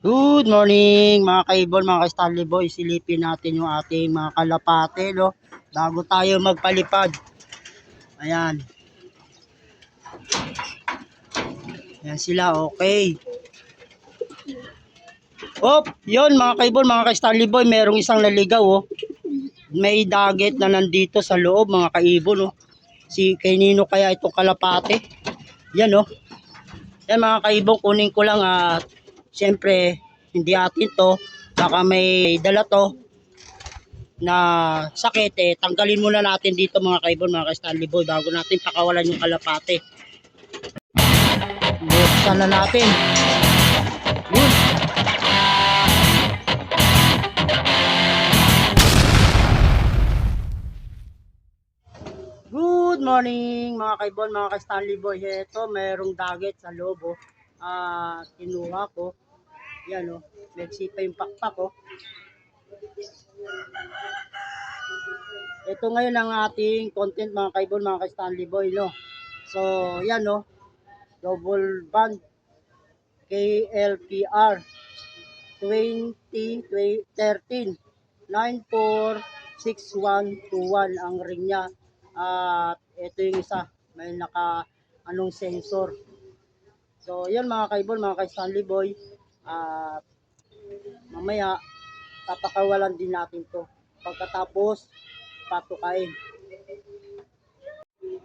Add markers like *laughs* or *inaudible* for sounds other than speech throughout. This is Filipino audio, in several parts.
Good morning mga kaibon, mga ka-Stanley Boy. Silipin natin yung ating mga kalapate, no? Bago tayo magpalipad. Ayan. Ayan sila, okay. Oh, yun mga kaibon, mga ka-Stanley Boy. Merong isang naligaw, oh. May daget na nandito sa loob, mga kaibon, oh. Si kay Nino kaya itong kalapate. Yan, oh. Yan mga kaibon, kunin ko lang at Siyempre, hindi atin to. Baka may dala to na sakit eh. Tanggalin muna natin dito mga kaibon, mga ka-Stanley Boy bago natin pakawalan yung kalapate. Buksan na natin. Yun. Good morning mga kaibon, mga ka-Stanley Boy. Ito, merong dagat sa loob. Ah, kinuha ko. Yan oh. Medsi pa yung pakpak oh. Ito ngayon ang ating content mga kaibon, mga ka-Stanley Boy, no. So, yan oh. Double band KLPR 2013 946121 ang ring niya. At ito yung isa, may naka anong sensor. So, yan mga kaibon, mga ka-Stanley Boy. At mamaya, papakawalan din natin to. Pagkatapos, patukain.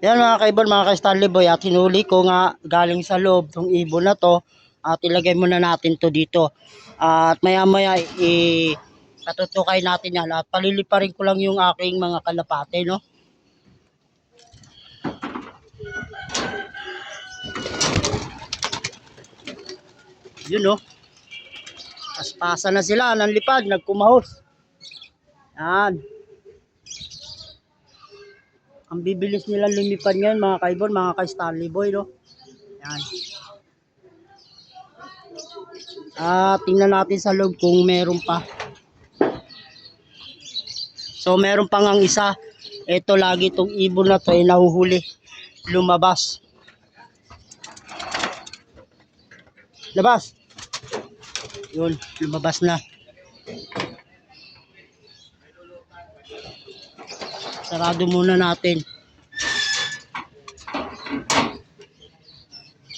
Yan mga kaibon, mga ka-Stanley Boy. At hinuli ko nga galing sa loob tong ibon na to. At ilagay muna natin to dito. At maya maya, i katutukay natin yan. At paliliparin ko lang yung aking mga kalapate, no? Yun no. Paspasa na sila ng lipad, nagkumahos. Yan. Ang bibilis nila lumipad ngayon mga kaibon, mga ka-Stanley Boy no. Yan. Ah, tingnan natin sa loob kung meron pa. So meron pa ngang isa. Ito lagi itong ibon na to ay nahuhuli. Lumabas. Labas. Yun, lumabas na. Sarado muna natin.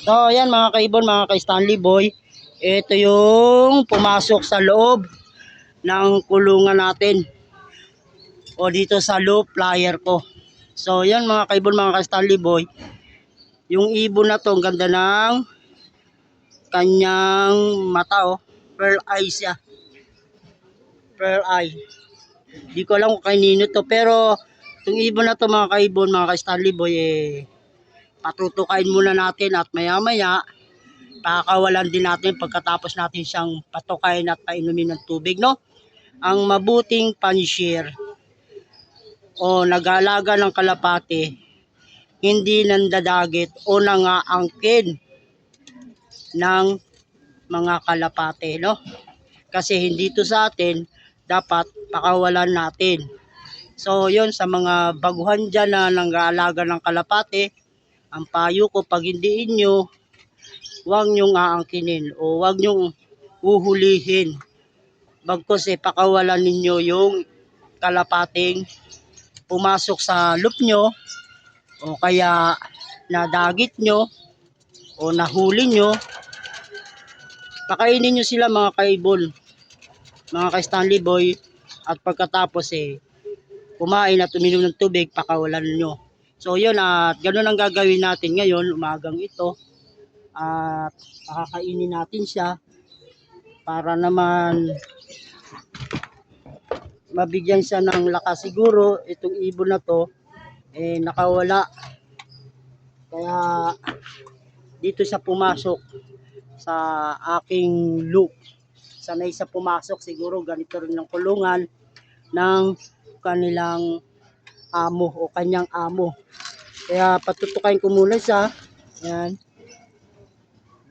So, ayan mga kaibon, mga ka-Stanley Boy. Ito yung pumasok sa loob ng kulungan natin. O dito sa loop flyer ko. So, yan mga kaibon, mga ka-Stanley Boy. Yung ibon na to, ang ganda ng kanyang mata oh. Pearl eye siya. Pearl eye. Di ko alam kung kanino to pero itong ibon na to mga kaibon, mga ka-Stanley Boy eh patutukain muna natin at maya maya pakakawalan din natin pagkatapos natin siyang patukain at painumin ng tubig no. Ang mabuting panshare o nag-aalaga ng kalapate hindi nandadagit o nangaangkin ng mga kalapate, no? Kasi hindi to sa atin, dapat pakawalan natin. So, yon sa mga baguhan dyan na nang-aalaga ng kalapate, ang payo ko, pag hindi inyo, huwag nyong aangkinin o huwag nyong uhulihin. Bagkos eh, pakawalan ninyo yung kalapating pumasok sa loop nyo o kaya nadagit nyo o nahuli nyo pakainin nyo sila mga kaibol. Mga ka Stanley Boy. At pagkatapos eh kumain at uminom ng tubig pakawalan nyo. So yun at ganun ang gagawin natin ngayon umagang ito. At pakakainin natin siya para naman mabigyan siya ng lakas. Siguro itong ibon na to eh nakawala. Kaya dito siya pumasok sa aking loop sanay sa pumasok siguro ganito rin ng kulungan ng kanilang amo o kanyang amo. Kaya patutukain ko muna siya. Yan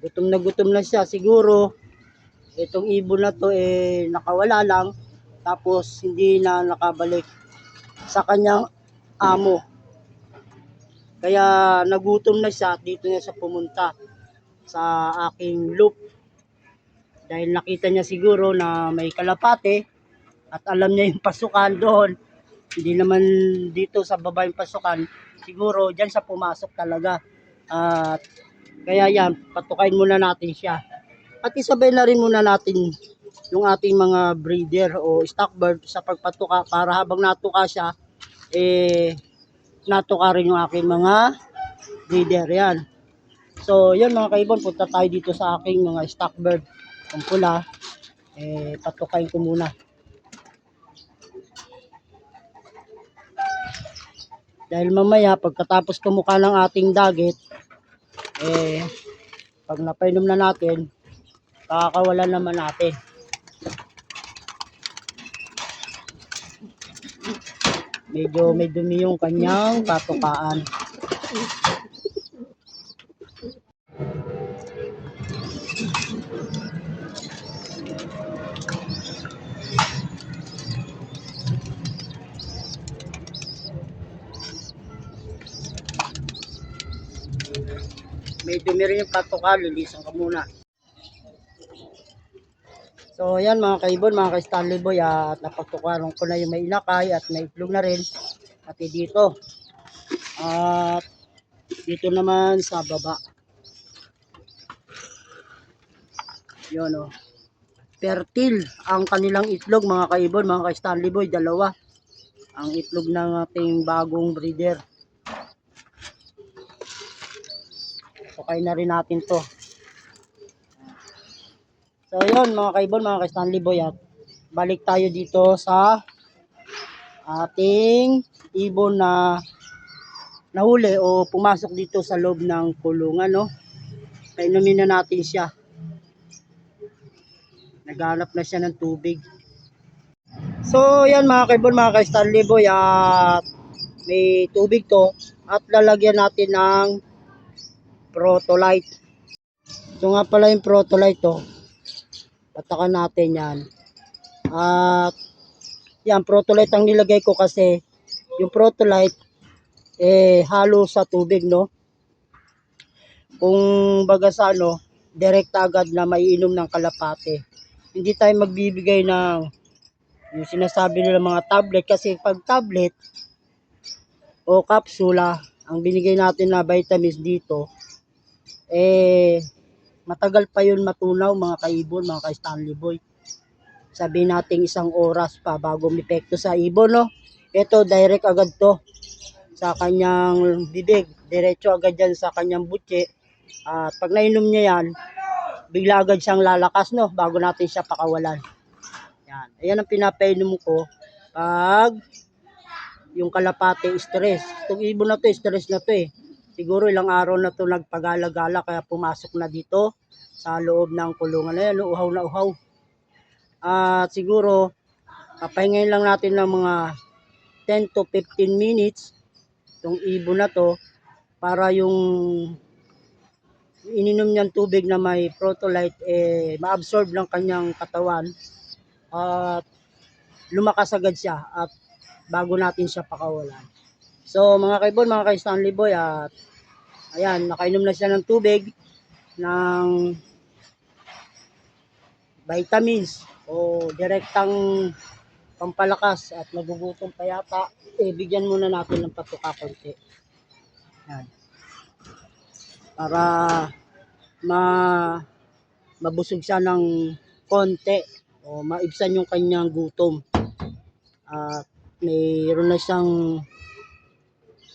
gutom na gutom na siya siguro. Itong ibon na to eh nakawala lang. Tapos hindi na nakabalik sa kanyang amo. Kaya nagutom na siya dito na siya pumunta sa aking loop. Dahil nakita niya siguro na may kalapate at alam niya yung *laughs* pasukan doon. Hindi naman dito sa baba yung pasukan. Siguro dyan siya pumasok talaga. At kaya yan, patukain muna natin siya. At isabay na rin muna natin yung ating mga breeder o stock bird sa pagpatuka para habang natuka siya, eh, natuka rin yung aking mga breeder. Yan. So, yun mga kaibon, punta tayo dito sa aking mga stock bird. Ang pula, eh, patukain ko muna. Dahil mamaya, pagkatapos kumuka ng ating dagit, eh, pag napainom na natin, kakakawalan naman natin. Medyo may dumi yung kanyang patukaan. May dumi rin yung patuka, lilisan ka muna. So, yan mga kaibon, mga ka-Stanley Boy, at napagtukaran ko na yung may inakay at may itlog na rin. Pati dito. At dito naman sa baba. Yun o. Fertile ang kanilang itlog mga kaibon, mga ka-Stanley Boy, dalawa. Ang itlog ng ating bagong breeder. Sukay na rin natin to. So yun mga kaibon, mga ka-Stanley Boy at balik tayo dito sa ating ibon na nahuli o pumasok dito sa loob ng kulungan no. Painumin na natin siya. Naghanap na siya ng tubig. So yan mga kaibon, mga ka-Stanley Boy at may tubig to at lalagyan natin ng protolite. Ito nga pala yung protolite to. Patakan natin yan. At yan, protolite ang nilagay ko kasi yung protolite eh halo sa tubig, no? Kung baga sa ano, direct agad na maiinom ng kalapate. Hindi tayo magbibigay ng yung sinasabi nila mga tablet kasi pag tablet o kapsula, ang binigay natin na vitamins dito, eh matagal pa yun matunaw mga kaibon, mga ka-Stanley Boy. Sabi natin isang oras pa bago mepekto sa ibon, no? Ito, direct agad to sa kanyang bibig. Diretso agad yan sa kanyang butse. At pag nainom niya yan, bigla agad siyang lalakas, no? Bago natin siya pakawalan. Yan. Ayan ang pinapainom ko pag yung kalapate stress. Itong ibon na to, stress na to eh. Siguro ilang araw na to nagpagala-gala kaya pumasok na dito sa loob ng kulungan. Ayan, uhaw na uhaw. At siguro, papahingayin lang natin ng mga 10 to 15 minutes itong ibon na to para yung ininom niyang tubig na may protolite eh ma-absorb ng kanyang katawan at lumakas agad siya at bago natin siya pakawalan. So mga kaibon, mga kay-Stanley Boy at ayan, nakainom na siya ng tubig ng vitamins o direktang pampalakas at nagugutom pa yata, eh, bigyan muna natin ng patuka konti. Yan. Para ma mabusog siya ng konti o maibsan yung kanyang gutom. At mayroon na siyang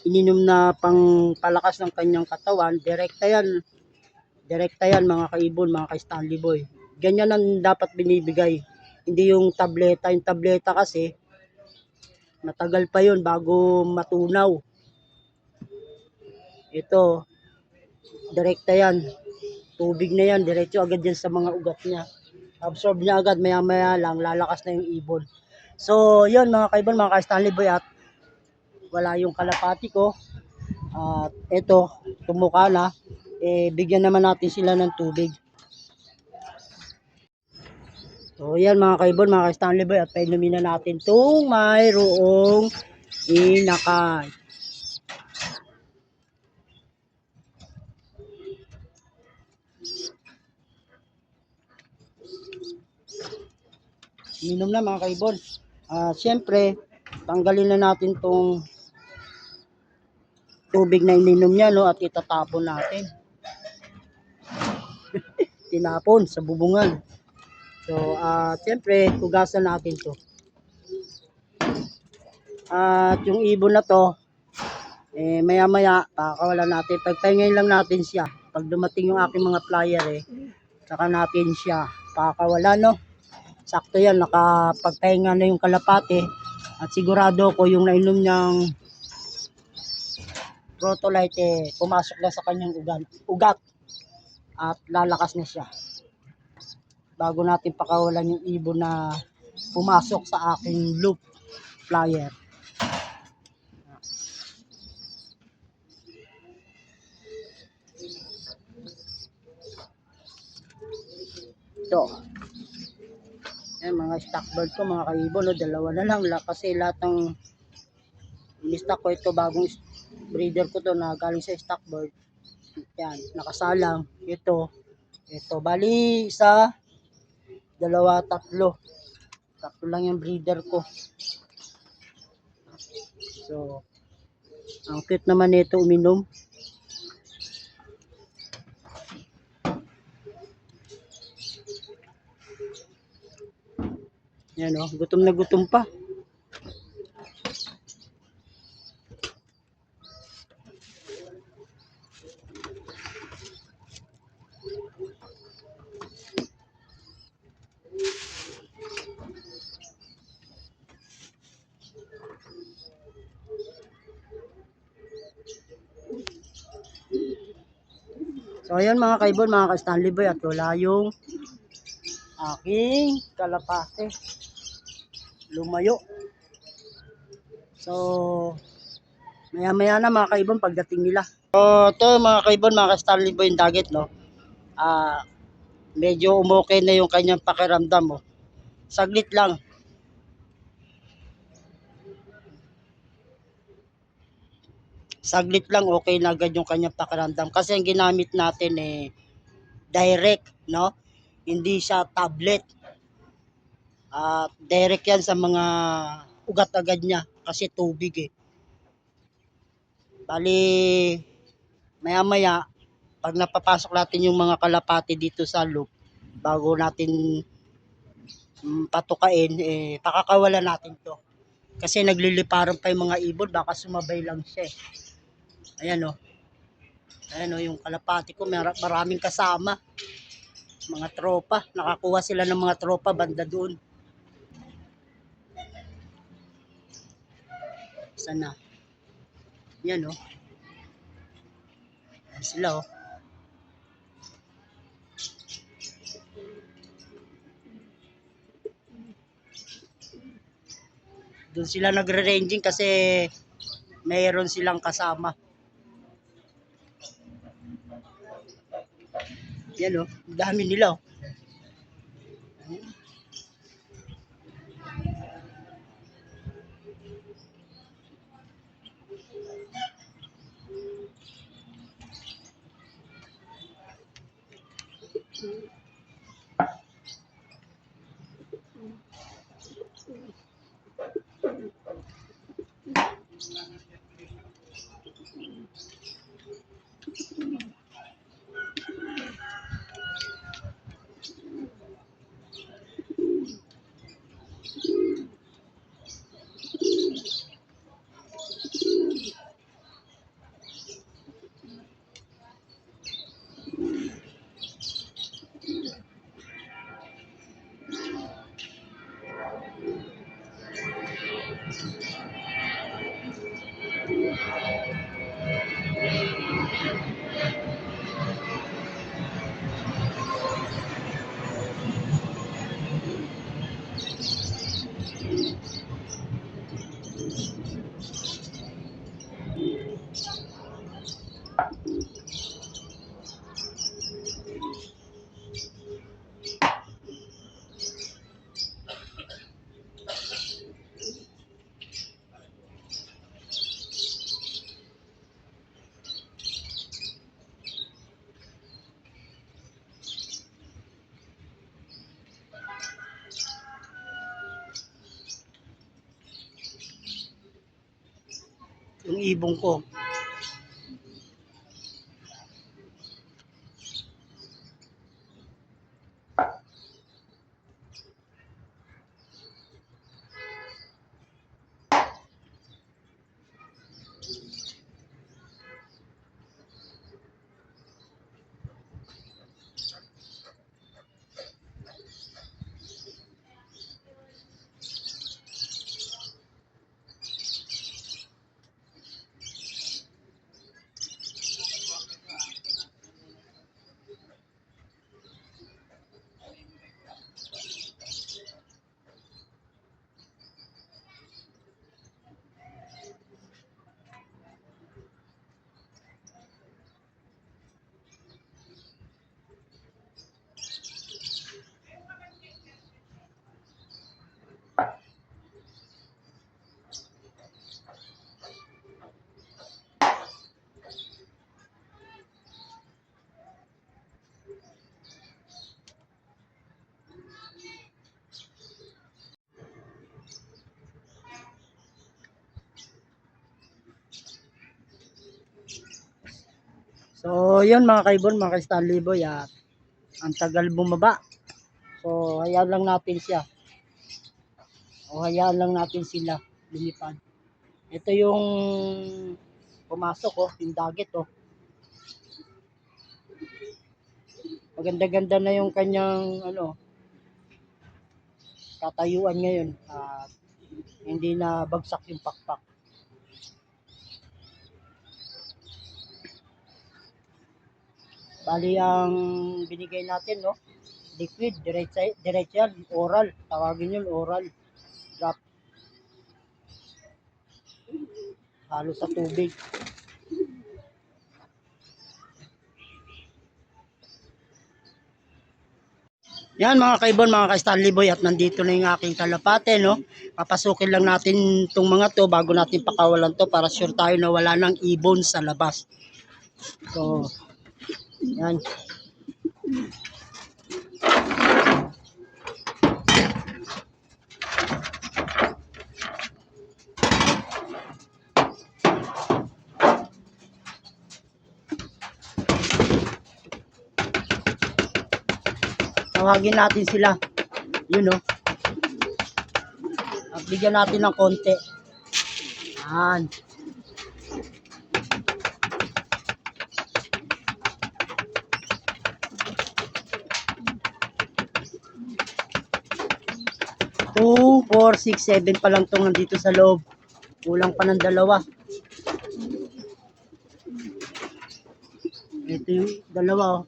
ininom na pang palakas ng kanyang katawan, direkta yan. Direkta yan mga kaibon, mga ka-Stanley Boy. Ganyan ang dapat binibigay. Hindi yung tableta. Yung tableta kasi, matagal pa yun bago matunaw. Ito, direkta yan. Tubig na yan, diretso agad yan sa mga ugat niya. Absorb niya agad, maya maya lang, lalakas na yung ibon. So, yun mga kaibon, mga ka-Stanley Boy at wala yung kalapati ko. At ito, tumuka na. Eh, bigyan naman natin sila ng tubig. So, yan mga kaibon, mga ka-Stanley Boy at painumin na natin itong mayroong inakay. Minom na mga kaibon. Ah, Siyempre, tanggalin na natin tong tubig na ininom niya no at itatapon natin. *laughs* Tinapon sa bubungan. So, ah siyempre, hugasan natin to. At yung ibon na to, eh, maya-maya, pakakawalan natin. Pagpahingayin lang natin siya. Pag dumating yung aking mga flyer, eh, saka natin siya pakakawala, no? Sakto yan, nakapagpahinga na yung kalapate. At sigurado ko yung nainom niyang protolite, eh, pumasok na sa kanyang ugat. ugat at lalakas na siya. Bago natin pakawalan yung ibon na pumasok sa aking loop flyer. Ito. Yan, mga stock bird ko, mga kaibon, no, dalawa na lang. La, kasi lahat ng stock ko ito, bagong breeder ko to na galing sa stock bird. Yan, nakasalang. Ito. Ito. Bali, isa, dalawa, tatlo. Tatlo lang yung breeder ko. So, ang cute naman nito uminom. Yan o, gutom na gutom pa. So ayan mga kaibon, mga ka-Stanley Boy at wala yung aking kalapate. Lumayo. So maya maya na mga kaibon pagdating nila. So ito mga kaibon, mga ka-Stanley Boy yung dagat no. Ah medyo umokay na yung kanyang pakiramdam mo. Saglit lang. Saglit lang okay na agad yung kanyang pakiramdam. Kasi ang ginamit natin eh direct no? Hindi siya tablet. At direct yan sa mga ugat agad niya kasi tubig eh. Bali maya maya pag napapasok natin yung mga kalapati dito sa loop bago natin mm, patukain eh pakakawalan natin to. Kasi nagliliparan pa yung mga ibon baka sumabay lang siya eh. Ayan o. Ayan o, yung kalapati ko, mar- maraming kasama. Mga tropa. Nakakuha sila ng mga tropa banda doon. Sana. Yan o. Ayan sila o. Doon sila nagre-ranging kasi mayroon silang kasama. Yan o, dami nila oh. Ibong ko. So, yun mga kaibon, mga ka-Stanley Boy, at ang tagal bumaba. So, hayaan lang natin siya. O hayaan lang natin sila lumipad. Ito yung pumasok oh, yung dagat oh. Maganda-ganda na yung kanyang ano katayuan ngayon at hindi na bagsak yung pakpak. Bali ang binigay natin no, liquid, diretsa yan, oral, tawagin yun oral. Drop. Halo sa tubig. Yan mga kaibon, mga ka-Stanley Boy at nandito na yung aking kalapate no. Papasukin lang natin itong mga to bago natin pakawalan to para sure tayo na wala nang ibon sa labas. So, yan. Tawagin natin sila. Yun oh. At bigyan natin ng konti. Yan. Two, four, six, seven pa lang tong nandito sa loob. Kulang pa ng dalawa. Ito yung dalawa oh.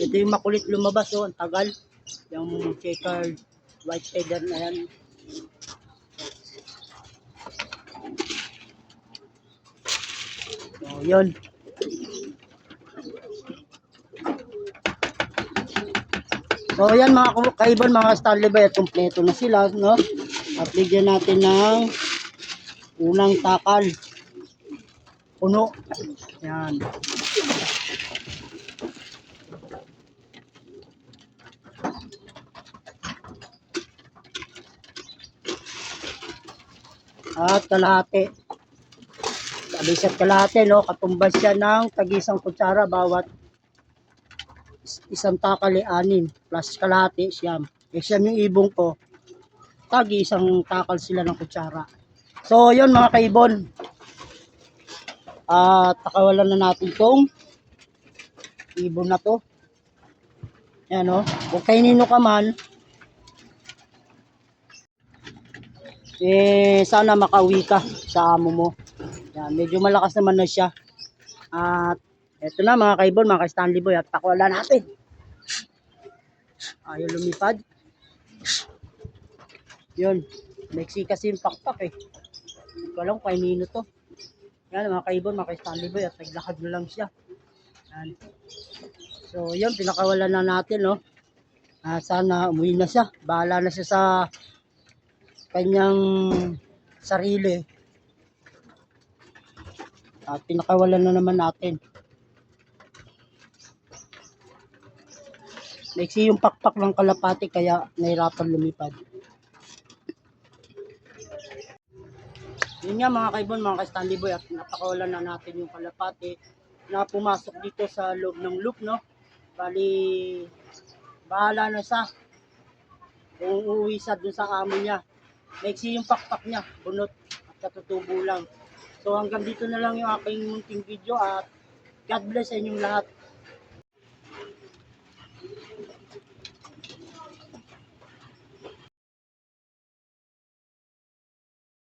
Ito yung makulit lumabas oh, ang tagal. Yung checkered white feather na yan. So, yun. So, yan mga kaibon, mga Stanley Bay, at kumpleto na sila, no? At bigyan natin ng unang takal. Puno. Yan. At kalahati. Sabi isa't kalahati, no? Katumbas siya ng tag-isang kutsara bawat isang takal ay anim plus kalahati siyam. Eh siyam yung ibong ko. Tagi isang takal sila ng kutsara. So, yun mga kaibon. At takawalan na natin tong ibon na to. Yan o. Kung kainino ka man, eh sana makauwi ka sa amo mo. Yan, medyo malakas naman na siya. At eto na mga kaibon, mga ka-Stanley Boy, at pakwala natin. Ayaw lumipad. Yun, Mexi kasi yung pakpak eh. Hindi ko alam kung kainino to. Yan mga kaibon, mga ka-Stanley Boy, at naglakad na lang siya. Yan. So yun, pinakawalan na natin, no. Ah, sana umuwi na siya. Bahala na siya sa kanyang sarili. At pinakawalan na naman natin. Maiksi yung pakpak ng kalapati kaya nahirapan lumipad. Yun nga mga kaibon, mga ka-Stanley Boy, at napakawalan na natin yung kalapate na pumasok dito sa loob ng loop, no? Bali, bahala na siya kung uuwi siya dun sa amo niya. Maiksi yung pakpak niya, bunot at katutubo lang. So hanggang dito na lang yung aking munting video at God bless sa inyong lahat.